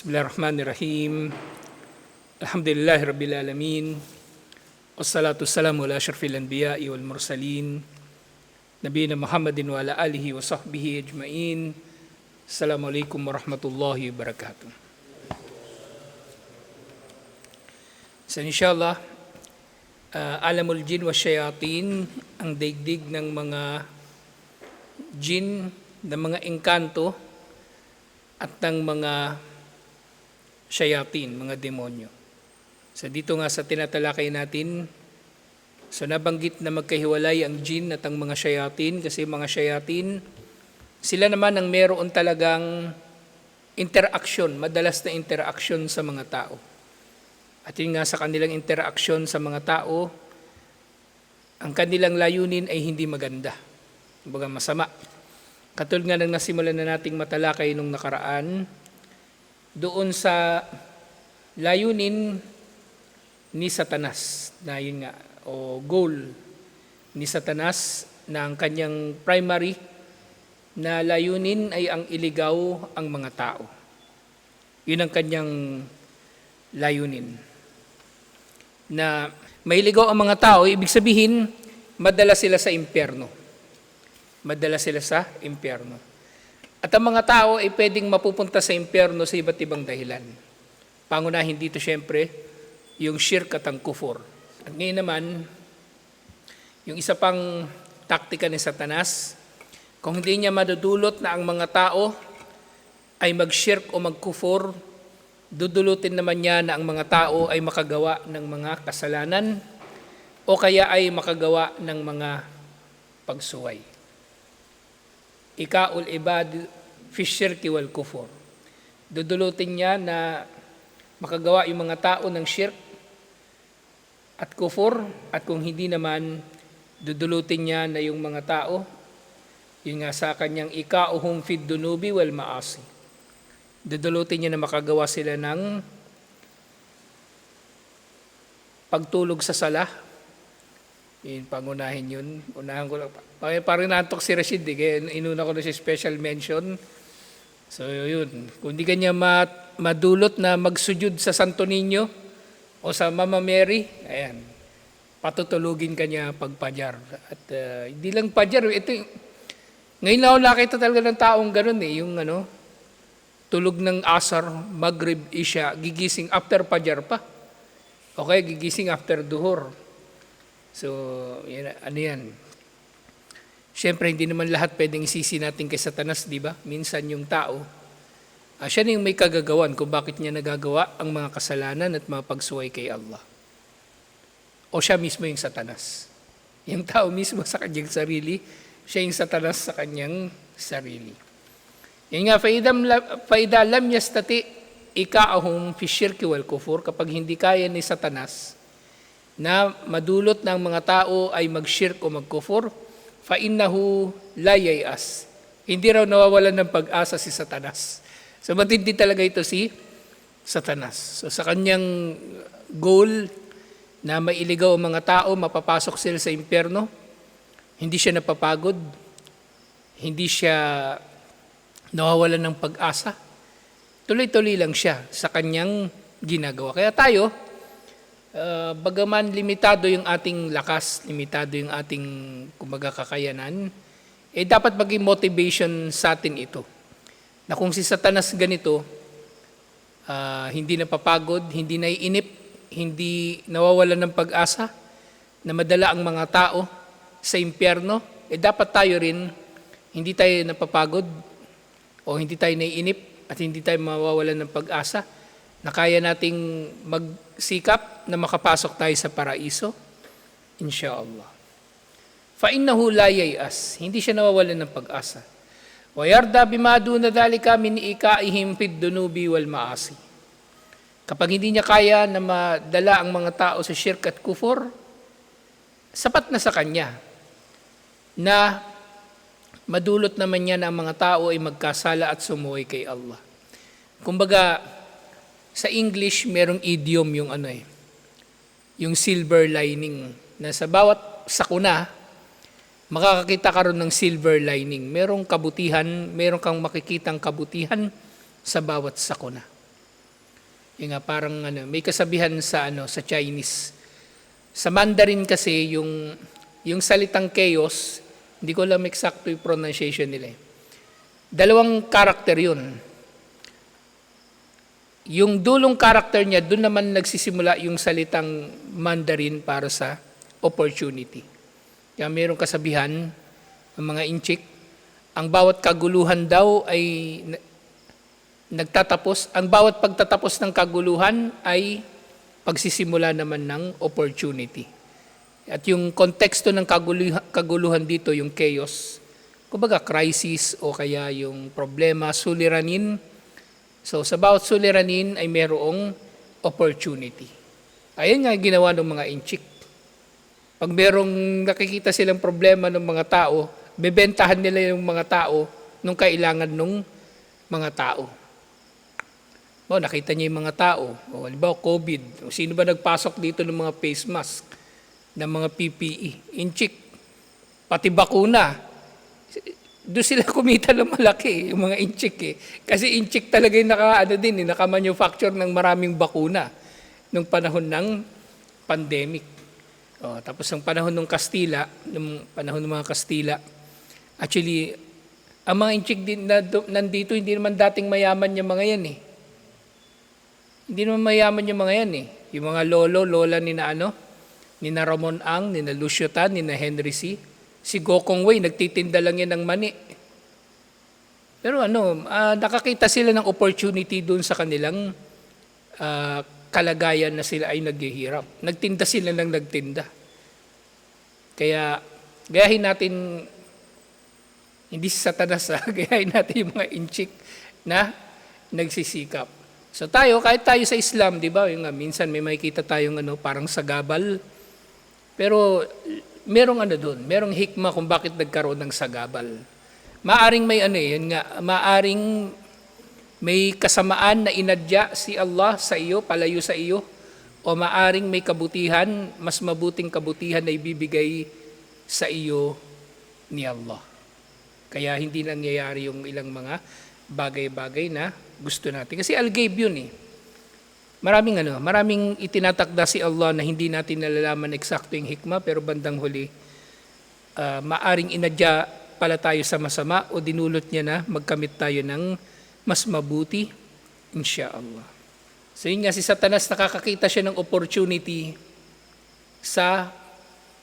Bismillahirrahmanirrahim. Alhamdulillahi Rabbil Alamin. Wassalatu wassalamu ala asyrafil anbiya'i wal mursalin. Nabiyina Muhammadin wa ala alihi wa sahbihi ajma'in. Assalamualaikum warahmatullahi wabarakatuh. So inshallah, uh, alamul jin wa shayatin, ang daigdig ng mga jin, ng mga engkanto, at ng mga shayatin, mga demonyo. So dito nga sa tinatalakay natin, so nabanggit na magkahiwalay ang jin at ang mga shayatin kasi mga shayatin, sila naman ang meron talagang interaction, madalas na interaction sa mga tao. At yun nga sa kanilang interaction sa mga tao, ang kanilang layunin ay hindi maganda. Kumbaga masama. Katulad nga ng nasimulan na nating matalakay nung nakaraan, doon sa layunin ni Satanas, na yun nga, o goal ni Satanas na ang kanyang primary na layunin ay ang iligaw ang mga tao. Yun ang kanyang layunin. Na mailigaw ang mga tao, ibig sabihin, madala sila sa impyerno. Madala sila sa impyerno. At ang mga tao ay pwedeng mapupunta sa impyerno sa iba't ibang dahilan. Pangunahin dito siyempre, yung shirk at ang kufur. At ngayon naman, yung isa pang taktika ni Satanas, kung hindi niya madudulot na ang mga tao ay mag-shirk o mag-kufur, dudulutin naman niya na ang mga tao ay makagawa ng mga kasalanan o kaya ay makagawa ng mga pagsuway. Ikaul ibad fi shirki wal kufur. Dudulutin niya na makagawa yung mga tao ng shirk at kufur at kung hindi naman dudulutin niya na yung mga tao yun nga sa kanyang ikauhum fid dunubi wal maasi. Dudulutin niya na makagawa sila ng pagtulog sa sala. Yun, pangunahin yun. Unahan ko lang. Parang, nantok si Rashid, eh, kaya inuna ko na si special mention. So yun, kung di kanya ma- madulot na magsujud sa Santo Niño o sa Mama Mary, ayan, patutulugin kanya pagpajar. At uh, hindi lang pajar, ito ngayon lang nakita talaga ng taong ganun eh, yung ano, tulog ng asar, maghrib, isya, gigising after pajar pa. Okay, gigising after duhur. So, yan, ano yan. Siyempre, hindi naman lahat pwedeng isisi natin kay Satanas, di ba? Minsan yung tao, ah, siya na yung may kagagawan kung bakit niya nagagawa ang mga kasalanan at mga pagsuway kay Allah. O siya mismo yung Satanas. Yung tao mismo sa kanyang sarili, siya yung Satanas sa kanyang sarili. Yan nga, faidam, faida lam yastati ikaahum fi shirki wal kufur kapag hindi kaya ni Satanas na madulot ng mga tao ay mag-shirk o mag-kufur, fa innahu la yayas. Hindi raw nawawalan ng pag-asa si Satanas. So matindi talaga ito si Satanas. So sa kanyang goal na mailigaw ang mga tao, mapapasok sila sa impyerno, hindi siya napapagod, hindi siya nawawalan ng pag-asa. Tuloy-tuloy lang siya sa kanyang ginagawa. Kaya tayo, uh, bagaman limitado yung ating lakas, limitado yung ating kumbaga kakayanan, eh dapat maging motivation sa atin ito. Na kung si Satanas ganito, uh, hindi napapagod, hindi naiinip, hindi nawawalan ng pag-asa, na madala ang mga tao sa impyerno, eh dapat tayo rin, hindi tayo napapagod, o hindi tayo naiinip, at hindi tayo mawawalan ng pag-asa, na kaya nating magsikap na makapasok tayo sa paraiso, inshaallah. Fa'innahu la yayas, hindi siya nawawalan ng pag-asa. Wa yarda bima duna dhalika min ikaihim fid dunubi wal maasi. Kapag hindi niya kaya na madala ang mga tao sa shirk at kufur, sapat na sa kanya na madulot naman niya na ang mga tao ay magkasala at sumuway kay Allah. Kumbaga, sa English, merong idiom yung ano eh, yung silver lining, na sa bawat sakuna, makakakita ka ron ng silver lining. Merong kabutihan, meron kang makikitang kabutihan sa bawat sakuna. Yung nga parang ano, may kasabihan sa ano sa Chinese. Sa Mandarin kasi yung yung salitang chaos, hindi ko alam exacto yung pronunciation nila. eh. Dalawang karakter yun. Yung dulong karakter niya, doon naman nagsisimula yung salitang Mandarin para sa opportunity. Kaya mayroong kasabihan ng mga inchik, ang bawat kaguluhan daw ay na- nagtatapos, ang bawat pagtatapos ng kaguluhan ay pagsisimula naman ng opportunity. At yung konteksto ng kaguluhan, kaguluhan dito, yung chaos, kumbaga crisis o kaya yung problema, suliranin. So sa bawat suliranin ay merong opportunity. Ayan nga ginawa ng mga inchik. Pag merong nakikita silang problema ng mga tao, bebentahan nila yung mga tao nung kailangan ng mga tao. O, nakita niya yung mga tao. O, halimbawa, COVID. O, sino ba nagpasok dito ng mga face mask, ng mga PPE? Inchik. Pati bakuna. Doon sila kumita ng malaki, yung mga inchik eh. Kasi inchik talaga yung naka, ano din, eh, naka-manufacture ng maraming bakuna nung panahon ng pandemic. O, tapos ang panahon ng Kastila, nung panahon ng mga Kastila, actually, ang mga inchik din na nandito, hindi naman dating mayaman yung mga yan eh. Hindi naman mayaman yung mga yan eh. Yung mga lolo, lola ni na ano, ni na Ramon Ang, ni na Lucio Tan, ni na Henry C. Si Gokong Wei, nagtitinda lang yan ng mani. Pero ano, ah, nakakita sila ng opportunity doon sa kanilang ah, kalagayan na sila ay naghihirap. Nagtinda sila ng nagtinda. Kaya, gayahin natin, hindi si satanas ha, gayahin natin yung mga inchik na nagsisikap. So tayo, kahit tayo sa Islam, di ba, yung nga, minsan may makikita tayong ano, parang sagabal. Pero merong ano doon, merong hikma kung bakit nagkaroon ng sagabal. Maaring may ano eh, yun nga, maaring may kasamaan na inadya si Allah sa iyo, palayo sa iyo, o maaring may kabutihan, mas mabuting kabutihan na ibibigay sa iyo ni Allah. Kaya hindi nangyayari yung ilang mga bagay-bagay na gusto natin. Kasi al-gaib yun eh. Maraming ano, maraming itinatakda si Allah na hindi natin nalalaman eksakto yung hikma pero bandang huli ah, maaring inadya pala tayo sa masama o dinulot niya na magkamit tayo ng mas mabuti insya Allah. So yun nga si Satanas nakakakita siya ng opportunity sa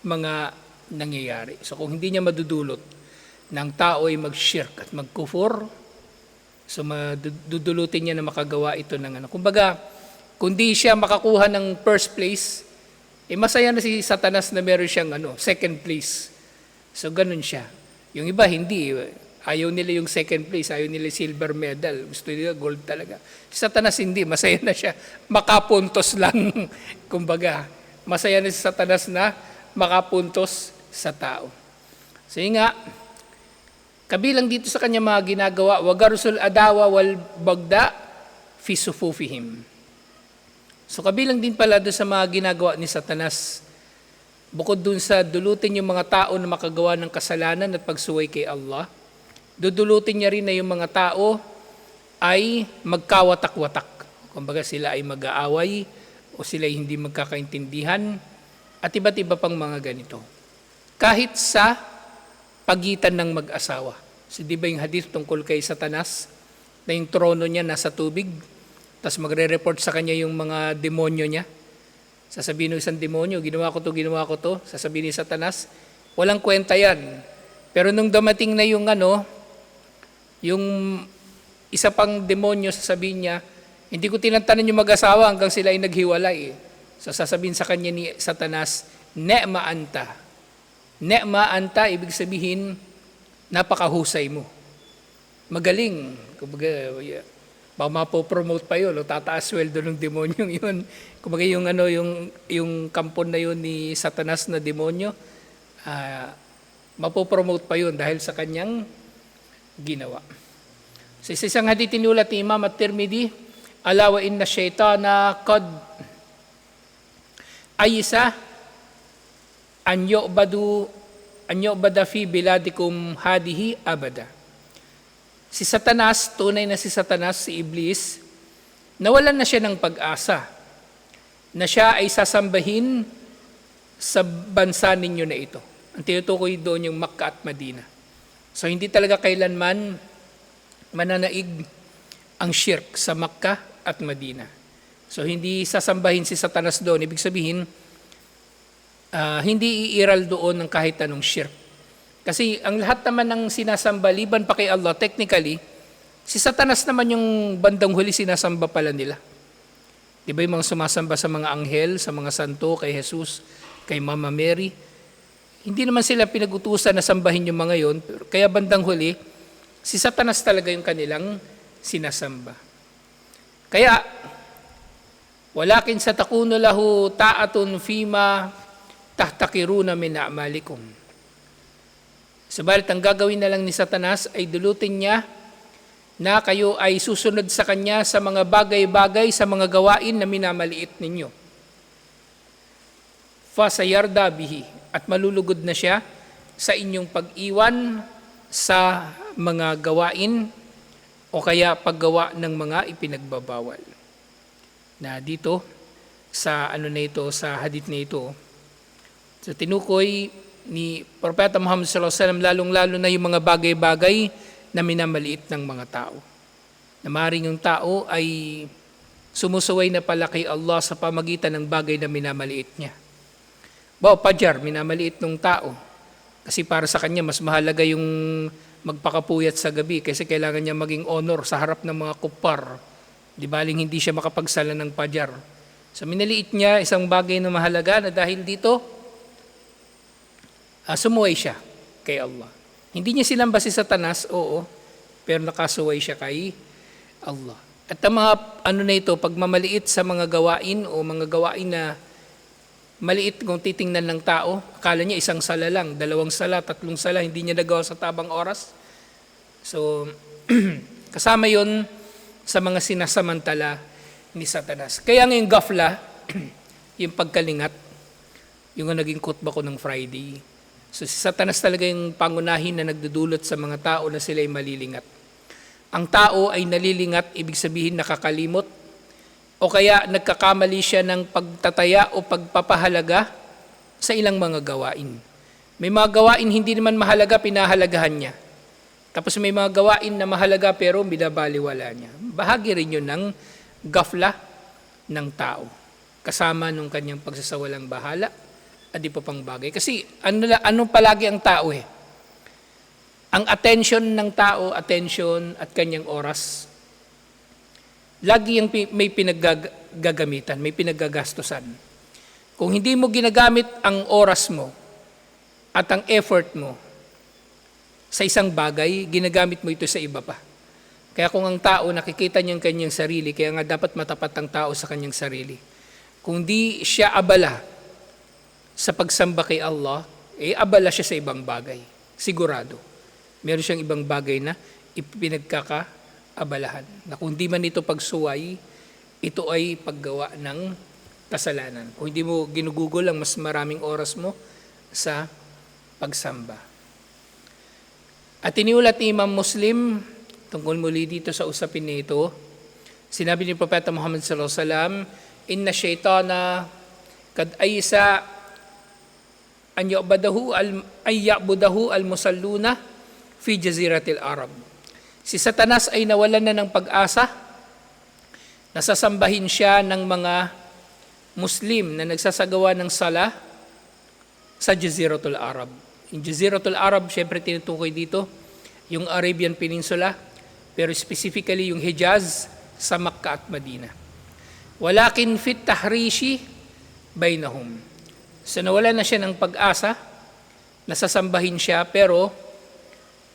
mga nangyayari. So kung hindi niya madudulot ng tao ay mag-shirk at mag-kufur, so madudulutin niya na makagawa ito ng ano. Kumbaga, kung di siya makakuha ng first place, eh masaya na si Satanas na meron siyang ano, second place. So ganun siya. Yung iba hindi, ayaw nila yung second place, ayaw nila silver medal, gusto nila gold talaga. Si Satanas hindi, masaya na siya, makapuntos lang, kumbaga. Masaya na si Satanas na makapuntos sa tao. So yun nga, kabilang dito sa kanya mga ginagawa, wagarusul adawa wal bagda fi sufufihim. So kabilang din pala doon sa mga ginagawa ni Satanas, bukod dun sa dulutin yung mga tao na makagawa ng kasalanan at pagsuway kay Allah, dudulutin niya rin na yung mga tao ay magkawatak-watak. Kumbaga sila ay mag-aaway o sila ay hindi magkakaintindihan at iba't iba pang mga ganito. Kahit sa pagitan ng mag-asawa. So di ba yung hadith tungkol kay Satanas na yung trono niya nasa tubig, tapos magre-report sa kanya yung mga demonyo niya. Sasabihin ng isang demonyo, ginawa ko to, ginawa ko to. Sasabihin ni Satanas, walang kwenta yan. Pero nung dumating na yung ano, yung isa pang demonyo, sasabihin niya, hindi ko tinantanan yung mag-asawa hanggang sila ay naghiwalay. So sasabihin sa kanya ni Satanas, Ne'ma anta. Ne'ma anta, ibig sabihin, napakahusay mo. Magaling. Kumbaga, baka mapopromote pa yun, o tataas sweldo ng demonyong yun. Kumbaga yung, ano, yung, yung kampon na yun ni Satanas na demonyo, ah, mapopromote pa yun dahil sa kanyang ginawa. Sa isa isang hadith tinulat ni Imam at-Tirmidhi, alawa inna shaitana qad ayisa an yu'badu an yu'bada fi biladikum hadihi abada. Si Satanas, tunay na si Satanas, si Iblis, nawalan na siya ng pag-asa na siya ay sasambahin sa bansa ninyo na ito. Ang tinutukoy doon yung Makkah at Madina. So hindi talaga kailanman mananaig ang shirk sa Makkah at Madina. So hindi sasambahin si Satanas doon. Ibig sabihin, ah, hindi iiral doon ng kahit anong shirk. Kasi ang lahat naman ng sinasamba, liban pa kay Allah, technically, si Satanas naman yung bandang huli sinasamba pala nila. Di ba yung mga sumasamba sa mga anghel, sa mga santo, kay Jesus, kay Mama Mary? Hindi naman sila pinag-utusan na sambahin yung mga yon. Kaya bandang huli, si Satanas talaga yung kanilang sinasamba. Kaya, walakin sa takuno lahu ta'atun fima tahtakiruna min a'malikum. Subalit ang gagawin na lang ni Satanas ay dulutin niya na kayo ay susunod sa kanya sa mga bagay-bagay, sa mga gawain na minamaliit ninyo. Fasayarda bihi at malulugod na siya sa inyong pag-iwan sa mga gawain o kaya paggawa ng mga ipinagbabawal. Na dito sa ano na ito, sa hadith na ito, sa tinukoy ni Propeta Muhammad sallallahu alaihi wasallam lalong-lalo na yung mga bagay-bagay na minamaliit ng mga tao. Na maring yung tao ay sumusuway na pala kay Allah sa pamagitan ng bagay na minamaliit niya. Bao, pajar, minamaliit ng tao. Kasi para sa kanya, mas mahalaga yung magpakapuyat sa gabi kasi kailangan niya maging honor sa harap ng mga kupar. Di baling hindi siya makapagsala ng pajar. So minaliit niya isang bagay na mahalaga na dahil dito, uh, sumuway siya kay Allah. Hindi niya sinamba si Satanas, oo, pero nakasuway siya kay Allah. At ang mga ano na ito, pagmamaliit sa mga gawain o mga gawain na maliit kung titingnan ng tao, akala niya isang sala lang, dalawang sala, tatlong sala, hindi niya nagawa sa tabang oras. So, kasama yon sa mga sinasamantala ni Satanas. Kaya ngayong gafla, yung pagkalingat, yung naging kutba ko ng Friday. So si Satanas talaga yung pangunahin na nagdudulot sa mga tao na sila ay malilingat. Ang tao ay nalilingat, ibig sabihin nakakalimot, o kaya nagkakamali siya ng pagtataya o pagpapahalaga sa ilang mga gawain. May mga gawain hindi naman mahalaga, pinahalagahan niya. Tapos may mga gawain na mahalaga pero binabaliwala niya. Bahagi rin yun ng gafla ng tao. Kasama nung kanyang pagsasawalang bahala at di pa pang bagay. Kasi ano, ano palagi ang tao eh? Ang attention ng tao, attention at kanyang oras, lagi yung may pinaggagamitan, may pinaggagastusan. Kung hindi mo ginagamit ang oras mo at ang effort mo sa isang bagay, ginagamit mo ito sa iba pa. Kaya kung ang tao nakikita niya ang kanyang sarili, kaya nga dapat matapat ang tao sa kanyang sarili. Kung di siya abala sa pagsamba kay Allah, eh abala siya sa ibang bagay. Sigurado. Meron siyang ibang bagay na ipinagkakaabalahan. Na kung di man ito pagsuway, ito ay paggawa ng kasalanan. Kung hindi mo ginugugol ang mas maraming oras mo sa pagsamba. At iniulat ni Imam Muslim tungkol muli dito sa usapin nito, sinabi ni Propeta Muhammad sallallahu alaihi wasallam, "Inna shaytana kad aysa an yu'badahu al ay ya'budahu al musalluna fi jaziratil Arab." Si Satanas ay nawalan na ng pag-asa. Nasasambahin siya ng mga Muslim na nagsasagawa ng sala sa Jaziratul Arab. Yung Jaziratul Arab, syempre tinutukoy dito, yung Arabian Peninsula, pero specifically yung Hijaz sa Makkah at Madina. Walakin fit tahrishi bainahum. So nawala na siya ng pag-asa, nasasambahin siya, pero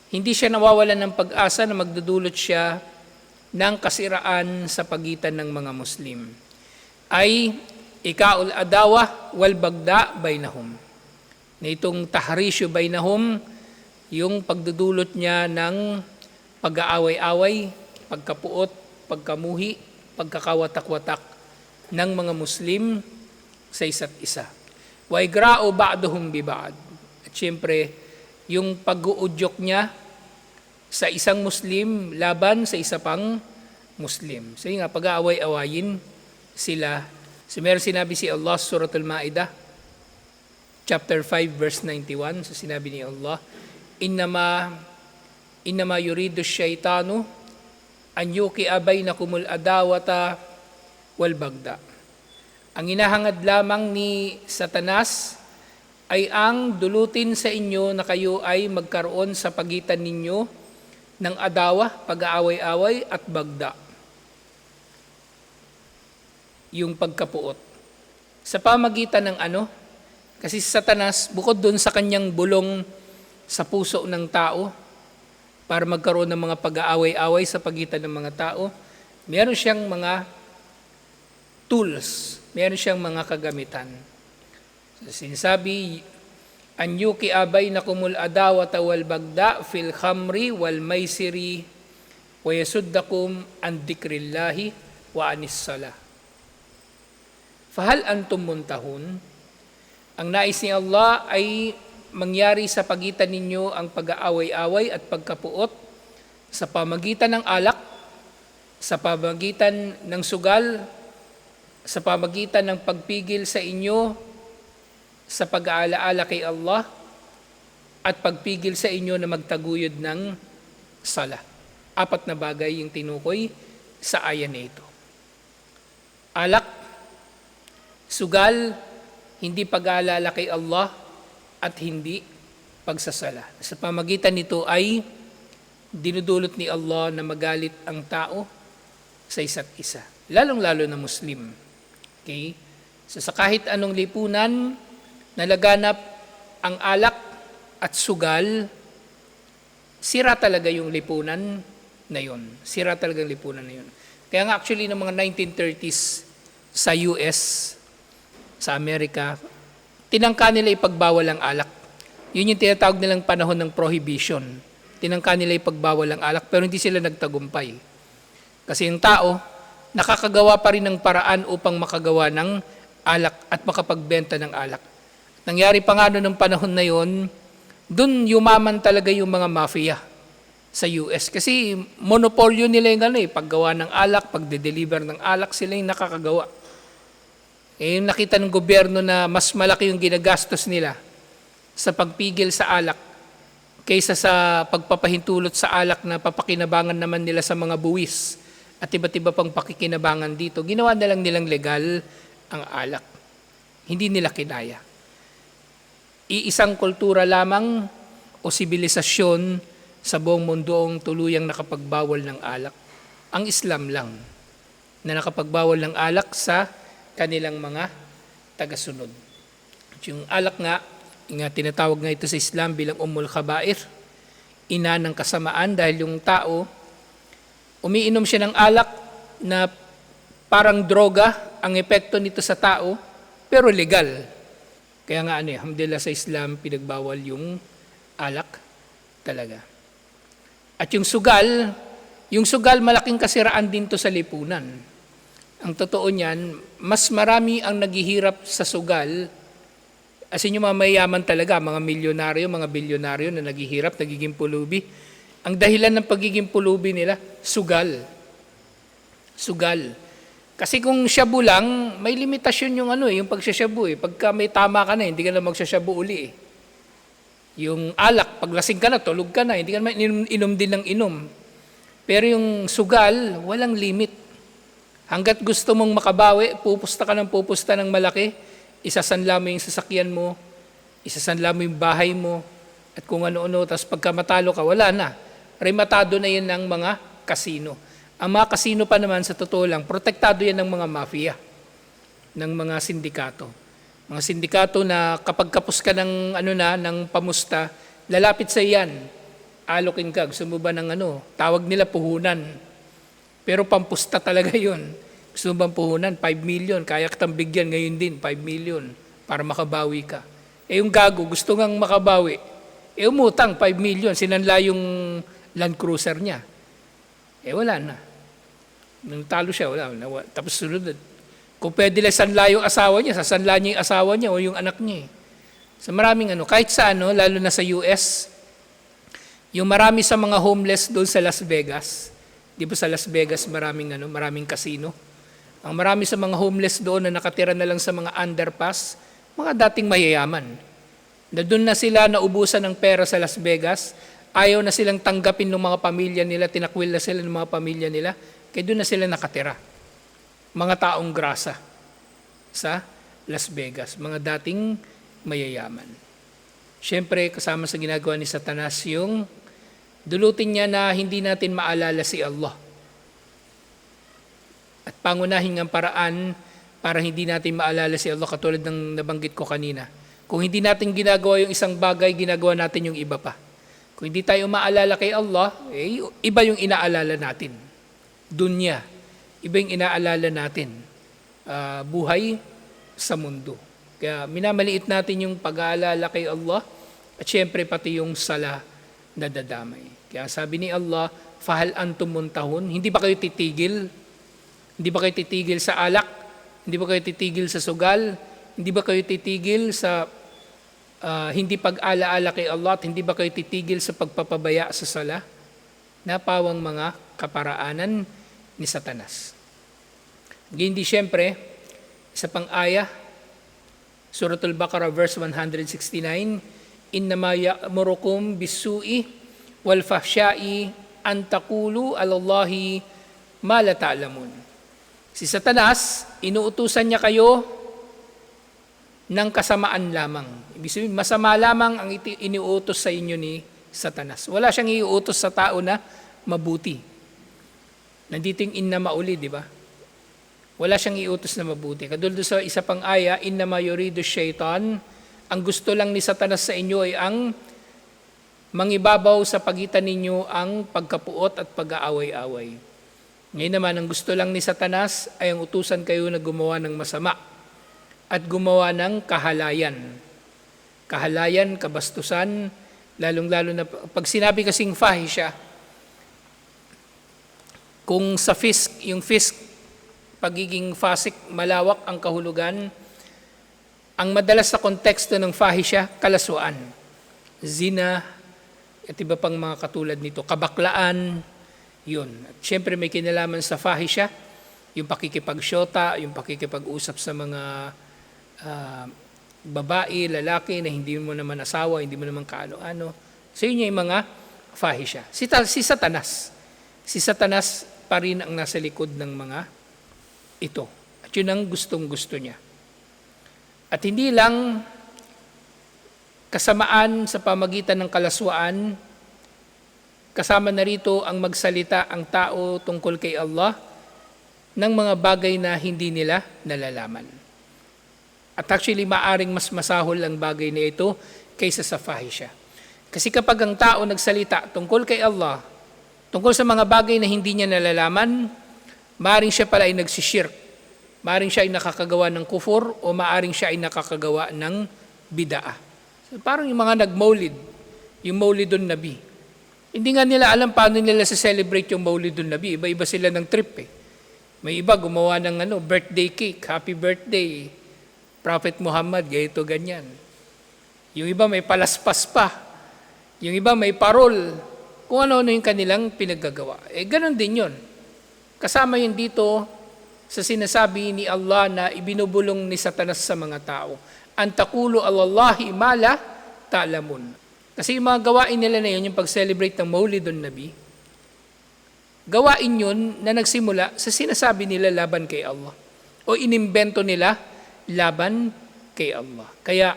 hindi siya nawawalan ng pag-asa na magdudulot siya ng kasiraan sa pagitan ng mga Muslim. Ay ikaul adawa wal bagda bainahum. Na itong tahrisyo bainahum, yung pagdudulot niya ng pag-aaway-away, pagkapuot, pagkamuhi, pagkakawatak-watak ng mga Muslim sa isa't isa. Wa igra'u ba'duhum bi ba'd. At syempre, yung pag-uudyok niya sa isang Muslim laban sa isa pang Muslim. So nga, pag-aaway-awayin sila. So meron sinabi si Allah, Suratul Ma'idah, chapter 5, verse 91. So sinabi ni Allah, Innama, innama yuridu syaitanu an yuki abay na kumul adawata wal bagda. Ang inahangad lamang ni Satanas ay ang dulutin sa inyo na kayo ay magkaroon sa pagitan ninyo ng adawa, pag-aaway-away at bagda. Yung pagkapuot. Sa pamagitan ng ano? Kasi si Satanas, bukod doon sa kanyang bulong sa puso ng tao, para magkaroon ng mga pag-aaway-away sa pagitan ng mga tao, meron siyang mga tools, meron siyang mga kagamitan. So, sinasabi, an yuki abay na kumul adawata wal bagda fil khamri wal maisiri wa yasuddakum an dikrillahi wa anis sala. Fahal antum muntahun? Ang nais ni Allah ay mangyari sa pagitan ninyo ang pag-aaway-away at pagkapuot sa pamagitan ng alak, sa pamagitan ng sugal, sa pamagitan ng pagpigil sa inyo sa pag-aalaala kay Allah at pagpigil sa inyo na magtaguyod ng sala. Apat na bagay yung tinukoy sa ayan na ito. Alak, sugal, hindi pag-aalala kay Allah at hindi pagsasala. Sa pamagitan nito ay dinudulot ni Allah na magalit ang tao sa isa't isa. Lalong-lalo na Muslim. Okay? So sa kahit anong lipunan, nalaganap ang alak at sugal, sira talaga yung lipunan na yun. Sira talaga yung lipunan na yun. Kaya nga actually ng mga 1930s sa US, sa Amerika, tinangka nila ipagbawal ang alak. Yun yung tinatawag nilang panahon ng prohibition. Tinangka nila ipagbawal ang alak pero hindi sila nagtagumpay. Kasi yung tao, nakakagawa pa rin ng paraan upang makagawa ng alak at makapagbenta ng alak. Nangyari pa nga noon ng panahon na yon, dun yumaman talaga yung mga mafia sa US. Kasi monopolyo nila yung ano eh, paggawa ng alak, pagde-deliver ng alak, sila yung nakakagawa. Eh, yung nakita ng gobyerno na mas malaki yung ginagastos nila sa pagpigil sa alak kaysa sa pagpapahintulot sa alak na papakinabangan naman nila sa mga buwis at iba't iba pang pakikinabangan dito. Ginawa na lang nilang legal ang alak. Hindi nila kinaya. Iisang kultura lamang o sibilisasyon sa buong mundo ang tuluyang nakapagbawal ng alak. Ang Islam lang na nakapagbawal ng alak sa kanilang mga tagasunod. Yung alak nga, nga tinatawag nga ito sa Islam bilang umul khabair, ina ng kasamaan dahil yung tao, umiinom siya ng alak na parang droga ang epekto nito sa tao, pero legal. Kaya nga ano eh, alhamdulillah sa Islam, pinagbawal yung alak talaga. At yung sugal, yung sugal malaking kasiraan din to sa lipunan. Ang totoo niyan, mas marami ang naghihirap sa sugal as in yung mga mayaman talaga, mga milyonaryo, mga bilyonaryo na naghihirap, nagiging pulubi. Ang dahilan ng pagiging pulubi nila, sugal. Sugal. Kasi kung shabu lang, may limitasyon yung ano eh, yung pagsasyabu eh. Pagka may tama ka na, hindi ka na magsasyabu uli eh. Yung alak, paglasing ka na, tulog ka na, hindi ka naman inom, inom din ng inom. Pero yung sugal, walang limit. Hanggat gusto mong makabawi, pupusta ka ng pupusta ng malaki, isasanla mo yung sasakyan mo, isasanla mo yung bahay mo, at kung ano-ano, tapos pagka matalo ka, wala na. Rematado na yan ng mga kasino. Ang mga kasino pa naman, sa totoo lang, protektado yan ng mga mafia, ng mga sindikato. Mga sindikato na kapag kapos ka ng, ano na, ng pamusta, lalapit sa iyan, alokin ka, gusto mo ba ng ano, tawag nila puhunan. Pero pampusta talaga yun. Gusto mo bang puhunan? 5 million. Kaya kitang bigyan ngayon din, 5 million. Para makabawi ka. Eh yung gago, gusto ngang makabawi. Eh umutang, 5 million. Sinanla yung Land Cruiser niya. Eh wala na. Nung talo siya, wala. na. Tapos sunod, kung pwede lang sanla yung asawa niya, sasanla niya yung asawa niya o yung anak niya. eh. Sa maraming ano, kahit sa ano, lalo na sa US, yung marami sa mga homeless doon sa Las Vegas, Di ba sa Las Vegas maraming ano, maraming casino? Ang marami sa mga homeless doon na nakatira na lang sa mga underpass, mga dating mayayaman. Na doon na sila naubusan ng pera sa Las Vegas, ayaw na silang tanggapin ng mga pamilya nila, tinakwil na sila ng mga pamilya nila, kaya doon na sila nakatira. Mga taong grasa sa Las Vegas, mga dating mayayaman. Siyempre, kasama sa ginagawa ni Satanas yung dulutin niya na hindi natin maalala si Allah. At pangunahing ang paraan para hindi natin maalala si Allah katulad ng nabanggit ko kanina. Kung hindi natin ginagawa yung isang bagay, ginagawa natin yung iba pa. Kung hindi tayo maalala kay Allah, eh, iba yung inaalala natin. Dunya. Iba yung inaalala natin. Ah, buhay sa mundo. Kaya minamaliit natin yung pag-aalala kay Allah at syempre pati yung sala na dadamay. Kaya sabi ni Allah, fahal antum muntahun, hindi ba kayo titigil? Hindi ba kayo titigil sa alak? Hindi ba kayo titigil sa sugal? Hindi ba kayo titigil sa ah, hindi pag-alaala kay Allah at hindi ba kayo titigil sa pagpapabaya sa sala? Napawang mga kaparaanan ni Satanas. Hindi siyempre, isa pang aya, Suratul Baqarah verse 169, Innama ya'murukum bisu'i wal fahsya'i an taqulu alallahi ma la ta'lamun. Si Satanas, inuutusan niya kayo ng kasamaan lamang. Ibig sabihin, masama lamang ang iniuutos sa inyo ni Satanas. Wala siyang iuutos sa tao na mabuti. Nandito yung inna mauli, di ba? Wala siyang iutos na mabuti. Kaduldo sa isa pang aya, inna ma yuridu shaitan, ang gusto lang ni Satanas sa inyo ay ang mangibabaw sa pagitan ninyo ang pagkapuot at pag-aaway-away. Ngayon naman, ang gusto lang ni Satanas ay ang utusan kayo na gumawa ng masama at gumawa ng kahalayan. Kahalayan, kabastusan, lalong-lalo na pag sinabi kasing fahisha, kung sa fisk, yung fisk, pagiging fasik, malawak ang kahulugan, ang madalas sa konteksto ng fahisha, kalaswaan, zina, at iba pang mga katulad nito, kabaklaan, yun. At syempre may kinalaman sa fahisha, yung pakikipagsyota, yung pakikipag-usap sa mga ah, babae, lalaki na hindi mo naman asawa, hindi mo naman kaano-ano. So yun yung mga fahisha. Si, si Satanas. Si Satanas pa rin ang nasa likod ng mga ito. At yun ang gustong gusto niya. At hindi lang kasamaan sa pamagitan ng kalaswaan, kasama na rito ang magsalita ang tao tungkol kay Allah ng mga bagay na hindi nila nalalaman. At actually, maaring mas masahol ang bagay na ito kaysa sa fahisha. Kasi kapag ang tao nagsalita tungkol kay Allah, tungkol sa mga bagay na hindi niya nalalaman, maaring siya pala ay nagsishirk. Maaring siya ay nakakagawa ng kufur o maaring siya ay nakakagawa ng bidaa. So, parang yung mga nag-maulid, yung maulidun nabi. Hindi nga nila alam paano nila sa celebrate yung maulidun nabi. Iba-iba sila ng trip eh. May iba gumawa ng ano, birthday cake, happy birthday, Prophet Muhammad, ganito, ganyan. Yung iba may palaspas pa. Yung iba may parol. Kung ano-ano yung kanilang pinaggagawa. Eh, ganun din yun. Kasama yun dito sa sinasabi ni Allah na ibinubulong ni Satanas sa mga tao. Antakulo alallahi mala ta'lamun. Kasi yung mga gawain nila na yun, yung pag-celebrate ng Maulidun Nabi, gawain yun na nagsimula sa sinasabi nila laban kay Allah. O inimbento nila laban kay Allah. Kaya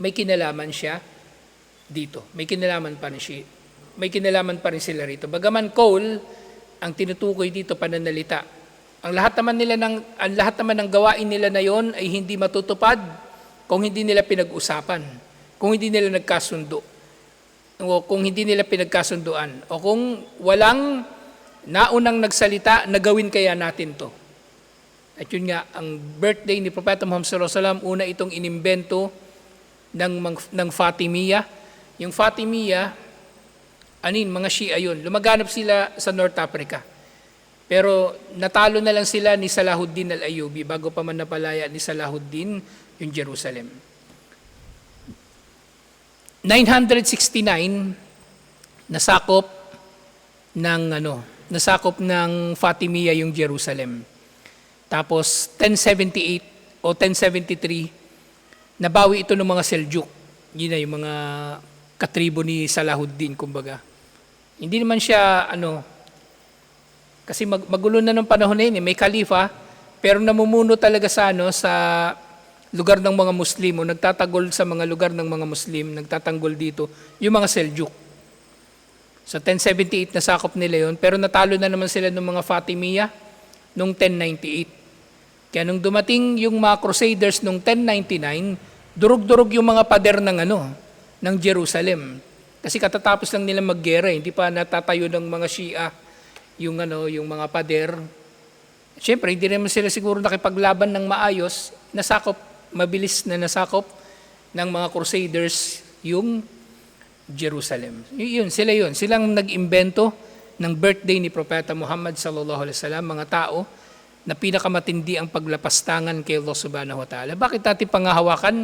may kinalaman siya dito. May kinalaman pa rin siya. May kinalaman pa rin sila rito. Bagaman Cole, ang tinutukoy dito pananalita. Ang lahat naman nila ng ang lahat naman ng gawain nila na yon ay hindi matutupad kung hindi nila pinag-usapan, kung hindi nila nagkasundo. O kung hindi nila pinagkasunduan o kung walang naunang nagsalita na gawin kaya natin to. At yun nga, ang birthday ni Propeta Muhammad wasallam, una itong inimbento ng, ng Fatimiyya. Yung Fatimiyya, anin, mga Shia yun. Lumaganap sila sa North Africa. Pero natalo na lang sila ni Salahuddin al-Ayyubi bago pa man napalaya ni Salahuddin yung Jerusalem. 969 nasakop ng ano nasakop ng Fatimiyya yung Jerusalem. Tapos 1078 o 1073, nabawi ito ng mga Seljuk. Yun na yung mga katribo ni Salahuddin, kumbaga. Hindi naman siya, ano, kasi mag, magulo na ng panahon na yun, eh. may kalifa, pero namumuno talaga sa, ano, sa lugar ng mga Muslim o nagtatagol sa mga lugar ng mga Muslim, nagtatanggol dito, yung mga Seljuk. Sa 1078 nasakop nila yon pero natalo na naman sila ng mga Fatimiyya noong 1098. Kaya nung dumating yung mga Crusaders noong 1099, durug-durug yung mga pader ng ano, ng Jerusalem. Kasi katatapos lang nila maggera, eh. hindi pa natatayo ng mga Shia yung ano, yung mga pader. Siyempre, hindi naman sila siguro nakipaglaban ng maayos, nasakop, mabilis na nasakop ng mga Crusaders yung Jerusalem. Y- Yun, sila yun. Silang nag-imbento ng birthday ni Propeta Muhammad sallallahu alaihi wasallam, mga tao na pinakamatindi ang paglapastangan kay Allah subhanahu wa ta'ala. Bakit natin pangahawakan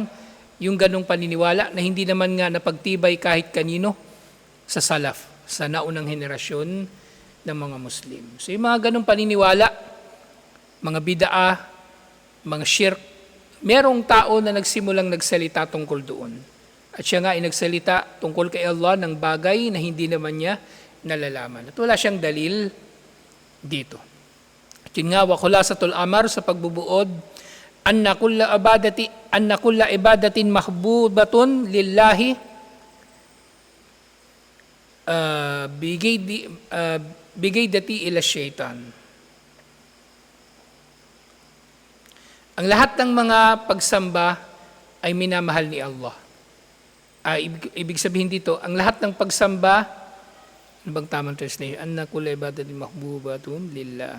yung ganong paniniwala na hindi naman nga napagtibay kahit kanino sa salaf, sa naunang henerasyon ng mga Muslim. So yung mga ganong paniniwala, mga bidaa, mga shirk, merong tao na nagsimulang nagsalita tungkol doon. At siya nga ay nagsalita tungkol kay Allah ng bagay na hindi naman niya nalalaman. At wala siyang dalil dito. At yun nga, wa khulasatul amar sa pagbubuod, anna kulla abadati anna kulla ibadatin mahbubatun lillahi uh, bigay di uh, bigay dati ila syaitan. Ang lahat ng mga pagsamba ay minamahal ni Allah. Ah, ibig, ibig sabihin dito, ang lahat ng pagsamba, ano bang tamang translation? Anna kulla ibadatin mahbubatun lillah.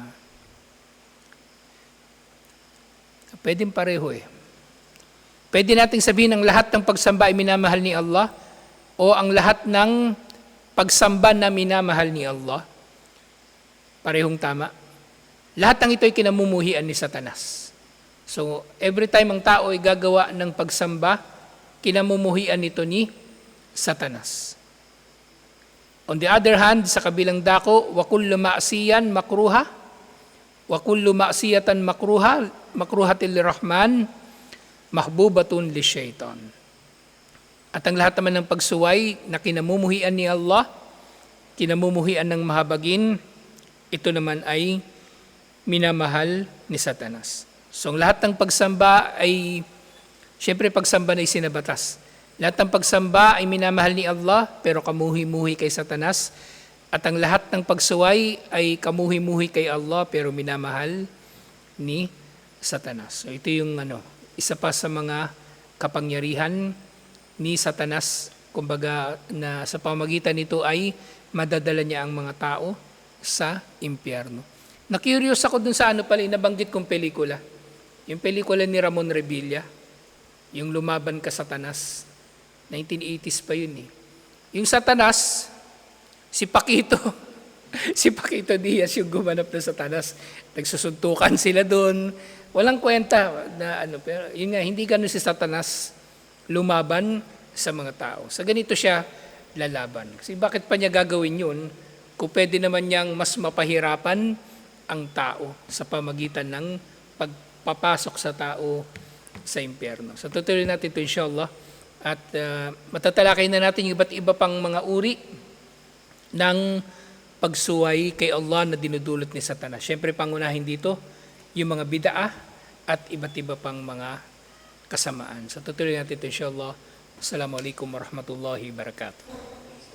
Pwedeng pareho eh. Pwede nating sabihin ang lahat ng pagsamba ay minamahal ni Allah o ang lahat ng pagsamba na minamahal ni Allah. Parehong tama. Lahat ng ito ay kinamumuhian ni Satanas. So, every time ang tao ay gagawa ng pagsamba, kinamumuhian nito ni Satanas. On the other hand, sa kabilang dako, wa kullu ma'siyan makruha, wa kullu ma'siyatan makruha, makruhatil rahman, mahbubatun li syaitan. At ang lahat naman ng pagsuway na kinamumuhian ni Allah, kinamumuhian ng mahabagin, ito naman ay minamahal ni Satanas. So ang lahat ng pagsamba ay, syempre pagsamba na sinabatas. Lahat ng pagsamba ay minamahal ni Allah, pero kamuhi-muhi kay Satanas. At ang lahat ng pagsuway ay kamuhi-muhi kay Allah, pero minamahal ni Satanas. So ito yung ano, isa pa sa mga kapangyarihan ni Satanas, kumbaga na sa pamagitan nito ay madadala niya ang mga tao sa impyerno. Na-curious ako dun sa ano pala, nabanggit kong pelikula. Yung pelikula ni Ramon Revilla, yung Lumaban ka Satanas. 1980s pa yun eh. Yung Satanas, si Paquito, si Paquito Diaz yung gumanap ng Satanas. Nagsusuntukan sila doon. Walang kwenta na ano, pero yun nga, hindi ganun si Satanas lumaban sa mga tao. Sa ganito siya lalaban. Kasi bakit pa niya gagawin yun kung pwede naman niyang mas mapahirapan ang tao sa pamagitan ng pagpapasok sa tao sa impyerno. So tutuloy natin ito inshallah at uh, matatalakay na natin yung iba't iba pang mga uri ng pagsuway kay Allah na dinudulot ni Satanas. Siyempre pangunahin dito yung mga bidaa at iba't iba pang mga kasamaan. So tutuloy natin ito inshallah. Assalamualaikum warahmatullahi wabarakatuh.